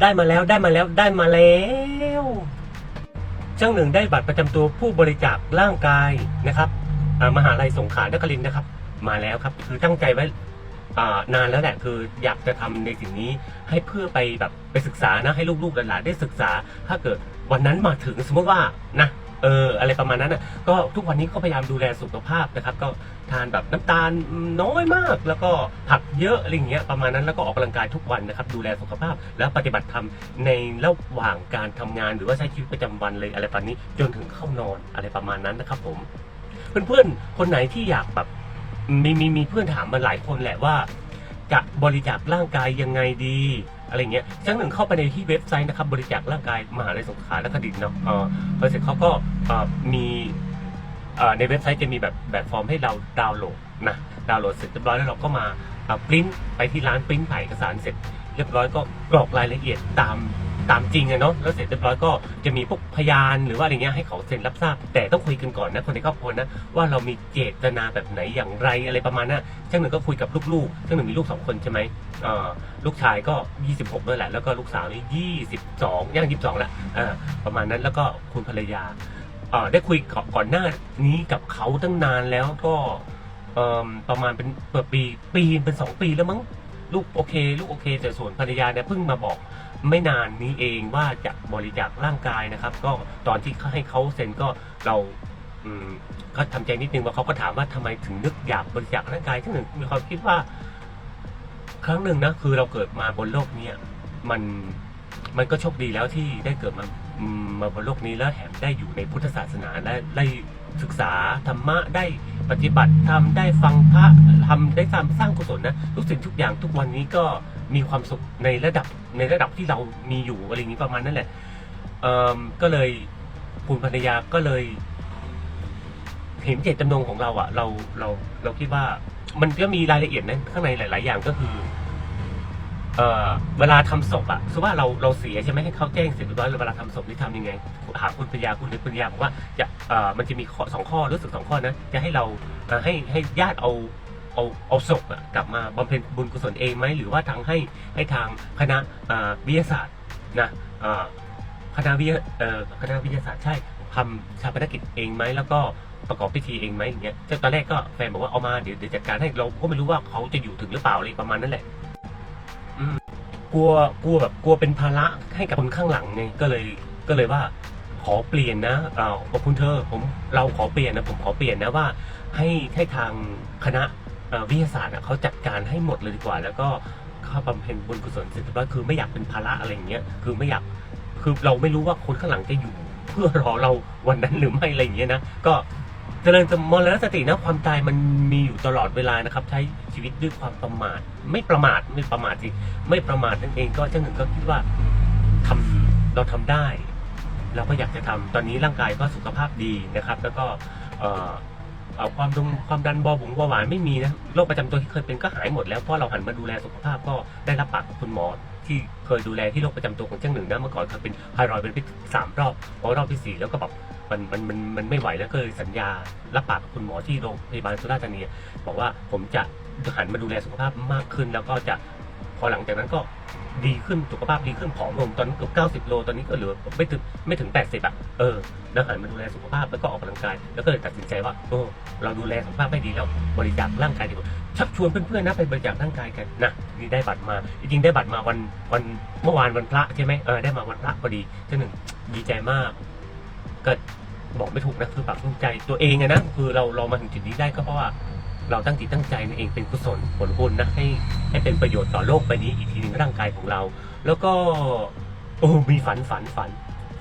ได้มาแล้วได้มาแล้วได้มาแล้วช่างหนึ่งได้บัตรประจำตัวผู้บริจาคร่างกายนะครับอ่ามหาลัยสงขลานครินนะครับ มาแล้วครับ คือตั้งใจไว้นานแล้วแหละคืออยากจะทำในสิ่งนี้ให้เพื่อไปแบบไปศึกษานะให้ลูกๆหลานๆได้ศึกษา ถ้าเกิดวันนั้นมาถึงสมมติว่านะ เอออะไรประมาณนั้นนะก็ทุกวันนี้ก็พยายามดูแลสุขภาพนะครับ ก็ทานแบบน้ำตาลน้อยมาก แล้วก็ผักเยอะอะไรอย่างเงี้ยประมาณนั้นแล้วก็ออกกำลังกายทุกวันนะครับ ดูแลสุขภาพแล้วปฏิบัติธรรมในระหว่างการทำงาน หรือว่าใช้ชีวิตประจำวันเลยอะไรประมาณนี้จนถึงเข้านอนอะไรประมาณนั้นนะครับ ผม เพื่อนๆคนไหนที่อยากแบบมีมีมีเพื่อนถามมาหลายคนแหละว่า จะบริจาคร่างกายยังไงดี อะไรเงี้ยช่างหนึ่งเข้าไปในที่เว็บไซต์นะครับบริจาคร่างกายมหาลัยสงขลาและคดินเนาะเออพอเสร็จเขาก็มีในเว็บไซต์จะมีแบบแบบฟอร์มให้เราดาวน์โหลดนะดาวน์โหลดเสร็จเรียบร้อยแล้วเราก็มาปริ้นไปที่ร้านปริ้นถ่ายเอกสารเสร็จเรียบร้อยก็กรอกรายละเอียดตาม ตามจริงอะเนาะแล้วเสร็จเรียบร้อยก็จะมีพวกพยานหรือว่าอะไรเงี้ยให้เขาเซ็นรับทราบ แต่ต้องคุยกันก่อนนะคนในครอบครัวนะว่าเรามีเจตนาแบบไหนอย่างไรอะไรประมาณนั้นช่างหนึ่งก็คุยกับลูกๆช่างหนึ่งมีลูกสองคนใช่ไหมลูกชายก็ 26ด้วยแหละแล้วก็ลูกสาวนี่22ย่าง22แล้วประมาณนั้นแล้วก็คุณภรรยาได้คุยก่อนก่อนหน้านี้กับเขาตั้งนานแล้วก็ประมาณเป็นเปิดปีปีเป็นสองปีแล้วมั้งลูกโอเค ลูกโอเค แต่ส่วนภรรยาเนี่ยเพิ่งมาบอก ไม่นานนี้เองว่าจะบริจาคร่างกายนะครับ ก็ตอนที่ให้เขาเซ็นก็เราก็ทำใจนิดนึงว่าเขาก็ถามว่าทำไมถึงนึกอยากบริจาคร่างกายที่หนึ่งมีความคิดว่า ครั้งหนึ่งนะคือเราเกิดมาบนโลกเนี้ยมันมันก็โชคดีแล้วที่ได้เกิดมามาบนโลกนี้แล้วแถมได้อยู่ในพุทธศาสนาและได้ศึกษาธรรมะได้ปฏิบัติธรรมได้ฟังพระทำได้ทำสร้างกุศลนะทุกสิ่งทุกอย่างทุกวันนี้ก็ มีความสุขในระดับในระดับที่เรามีอยู่อะไรอย่างนี้ประมาณนั้นแหละเอ่อก็เลยคุณภรรยาก็เลย เห็นเจตจำนงของเราอะเราเราเราคิดว่า มันก็มีรายละเอียดนะข้างในหลาย ๆ อย่างก็คือ เอ่อเวลาทำศพอะสมมติว่าเราเราเสียใช่ไหมให้เขาแจ้งเสร็จเรียบร้อยเวลาทำศพนี่ทำยังไงหาคุณปัญญาคุณปัญญาบอกว่าจะเอ่อมันจะมีข้อสองข้อรู้สึกสองข้อนะจะให้เราให้ให้ญาติเอา เอาเอาศพกลับมาบำเพ็ญบุญกุศลเองไหมหรือว่าทางให้ให้ทางคณะวิทยาศาสตร์นะคณะวิทยาคณะวิทยาศาสตร์ใช่ทำชาปนกิจเองไหมแล้วก็ประกอบพิธีเองไหมอย่างเงี้ยแต่ตอนแรกก็แฟนบอกว่าเอามาเดี๋ยวเดี๋ยวจัดการให้เราก็ไม่รู้ว่าเขาจะอยู่ถึงหรือเปล่าอะไรประมาณนั้นแหละกลัวกลัวแบบกลัวเป็นภาระให้กับคนข้างหลังไงก็เลยก็เลยว่าขอเปลี่ยนนะอ้าขอบคุณเธอผมเราขอเปลี่ยนนะผมขอเปลี่ยนนะว่า ให้ให้ทางคณะ วิทยาศาสตร์เขาจัดการให้หมดเลยดีกว่า แล้วก็ข้าบำเพ็ญบุญกุศลเสร็จเรียบร้อยคือไม่อยากเป็นภาระอะไรอย่างเงี้ยคือไม่อยากคือเราไม่รู้ว่าคนข้างหลังจะอยู่ เพื่อรอเราวันนั้นหรือไม่อะไรอย่างเงี้ยนะก็เจริญมรณสตินะความตายมันมีอยู่ตลอดเวลานะครับ ใช้ชีวิตด้วยความประมาท ไม่ประมาทไม่ประมาทสิไม่ประมาทนั่นเองก็เจ้าหนึ่งก็คิดว่าทำเราทำได้ เราก็อยากจะทำตอนนี้ร่างกายก็สุขภาพดีนะครับ แล้วก็ เอาความดงความดันเบาหวงเบาหวานไม่มีนะโรคประจำตัวที่เคยเป็นก็หายหมดแล้วเพราะเราหันมาดูแลสุขภาพก็ได้รับปากกับคุณหมอที่เคยดูแลที่โรคประจำตัวของเจ้าหนึ่งนะเมื่อก่อนเคยเป็นไทรอยด์เป็นพิษสามรอบพอรอบที่สี่แล้วก็แบบมันมันมันมันไม่ไหวแล้วก็เลยสัญญารับปากกับคุณหมอที่โรงพยาบาลสุราษฎร์ธานีบอกว่าผมจะหันมาดูแลสุขภาพมากขึ้นแล้วก็จะ พอหลังจากนั้นก็ดีขึ้นสุขภาพดีขึ้นผอมลงตอนเกือบ90โลตอนนี้ก็เหลือไม่ถึงไม่ถึง80อะเออแล้วหันมาดูแลสุขภาพแล้วก็ออกกำลังกาย แล้วก็เลยตัดสินใจว่าโอ้เราดูแลสุขภาพไม่ดีแล้วบริจาคร่างกายดีกว่าชักชวนเพื่อนๆนะไปบริจาคร่างกายกันนะนี่ได้บัตรมา จริงๆได้บัตรมาวันวันเมื่อวานวันพระใช่ไหมเออได้มาวันพระพอดีเจ้าหนึ่งดีใจมากก็บอกไม่ถูกนะคือปรับรุงใจตัวเองอะนะคือเราเรามาถึงจุดนี้ได้ก็เพราะว่า เราตั้งจิตตั้งใจนั่นเองเป็นกุศลผลบุญนะให้ให้เป็นประโยชน์ต่อโลกใบนี้อีกทีหนึ่งร่างกายของเรา แล้วก็โอ้มีฝันฝันฝัน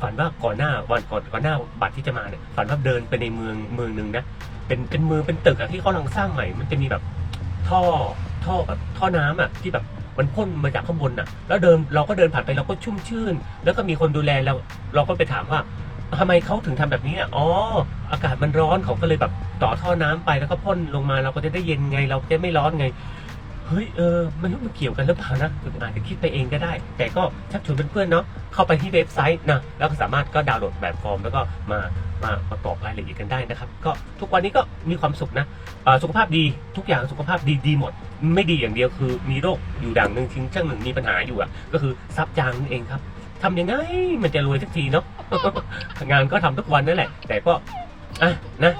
ฝันว่าก่อนหน้าวันก่อนก่อนหน้าบัตรที่จะมาเนี่ยฝันว่าเดินไปในเมืองเมืองหนึ่งนะเป็นเป็นเมืองเป็นตึกอะที่เขากำลังสร้างใหม่ มันจะมีแบบท่อท่อแบบท่อน้ำอะที่แบบมันพ่นมาจากข้างบนอะแล้วเดินเราก็เดินผ่านไปเราก็ชุ่มชื่น แล้วก็มีคนดูแลเราเราก็ไปถามว่าทำไมเขาถึงทำแบบนี้อ๋อ อากาศมันร้อนเขาก็เลยแบบ ต่อท่อน้ำไปแล้วก็พ่นลงมาเราก็จะได้เย็นไง เราจะไม่ร้อนไงเฮ้ยเออมันรู้มันเกี่ยวกันหรือเปล่านะอาจจะคิดไปเองก็ได้ แต่ก็ชักชวนเพื่อนๆเนาะเข้าไปที่เว็บไซต์นะแล้วก็สามารถก็ดาวน์โหลดแบบฟอร์ม แล้วก็มามาประกอบรายละเอียดกันได้นะครับ ก็ทุกวันนี้ก็มีความสุขนะสุขภาพดีทุกอย่างสุขภาพดีดีหมด ไม่ดีอย่างเดียวคือ มีโรคอยู่ดังหนึ่งทิ้งช่างหนึ่งมีปัญหาอยู่อะก็คือซับจางนั่นเองครับทำยังไงมันจะรวยสักทีเนาะงานก็ทำทุกวันนั่นแหละ แต่ก็อะนะ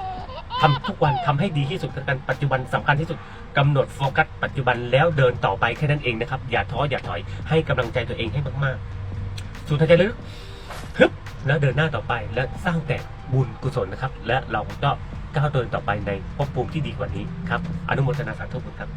ทำทุกวันทำให้ดีที่สุดกันปัจจุบันสำคัญที่สุดกำหนดโฟกัสปัจจุบันแล้วเดินต่อไปแค่นั้นเองนะครับ อย่าท้ออย่าถอยให้กำลังใจตัวเองให้มากๆ สูดหายใจลึกฮึบแล้วเดินหน้าต่อไปและสร้างแต่บุญกุศลนะครับ และเราก็ก้าวเดินต่อไปในภพภูมิที่ดีกว่านี้ครับอนุโมทนาสาธุบุญครับ